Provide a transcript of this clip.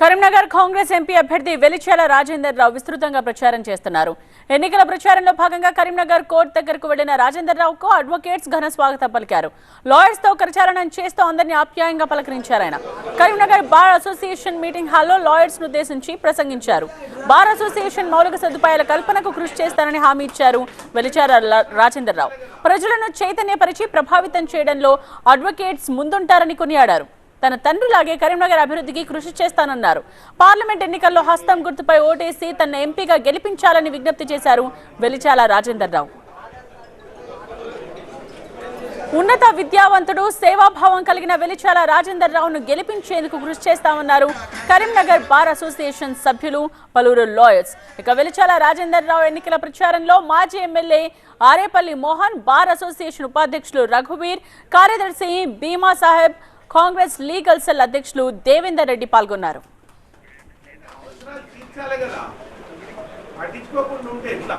Karimnagar Congress MP అభ్యర్థి వెలిచేల రాజేందర్ రావు విస్తృతంగా ప్రచారం చేస్తున్నారు. ఎన్నికల ప్రచారంలో భాగంగా కరీంనగర్ కోర్టు దగ్గరకు వెళ్ళిన రాజేందర్ రావుకు అడ్వకేట్స్ ఘన స్వాగతం పలికారు. లాయర్స్తో ప్రచారం చేస్తూ అందరినీ ఆప్యాయంగా పలకరించారు ఆయన. కరీంనగర్ బార్ అసోసియేషన్ మీటింగ్ హాల్లో లాయర్స్ను ఉద్దేశించి ప్రసంగించారు. బార్ అసోసియేషన్ మౌలిక సదుపాయాల కల్పనకు కృషి చేస్తానని హామీ ఇచ్చారు వెలిచార రాజేందర్ రావు. ప్రజలను చైతన్యపరిచి ప్రభావితం చేయడంలో అడ్వకేట్స్ ముందుంటారని కొనియాడారు. తన తండ్రిలాగే కరీంనగర్ అభివృద్ధికి కృషి చేస్తానన్నారు. పార్లమెంట్ ఎన్నికల్లో హస్తం గుర్తుపై ఓటేసి తన ఎంపీగా గెలిపించాలని విజ్ఞప్తి చేశారు వెలిచాల రాజేందర్ రావు. ఉన్నత విద్యావంతుడు సేవాభావం కలిగిన వెలిచాల రాజేందర్ రావును గెలిపించేందుకు కృషి చేస్తామన్నారు కరీంనగర్ బార్ అసోసియేషన్ సభ్యులు పలువురు లాయర్స్. ఇక వెలిచాల రాజేందర్ రావు ఎన్నికల ప్రచారంలో మాజీ MLA Arepalli Mohan bar association ఉపాధ్యక్షులు రఘువీర్ కార్యదర్శి భీమా సాహెబ్ కాంగ్రెస్ లీగల్ సెల్ అధ్యక్షులు దేవేందర్ రెడ్డి పాల్గొన్నారు. పట్టించుకోకుండా ఉంటే ఎట్లా?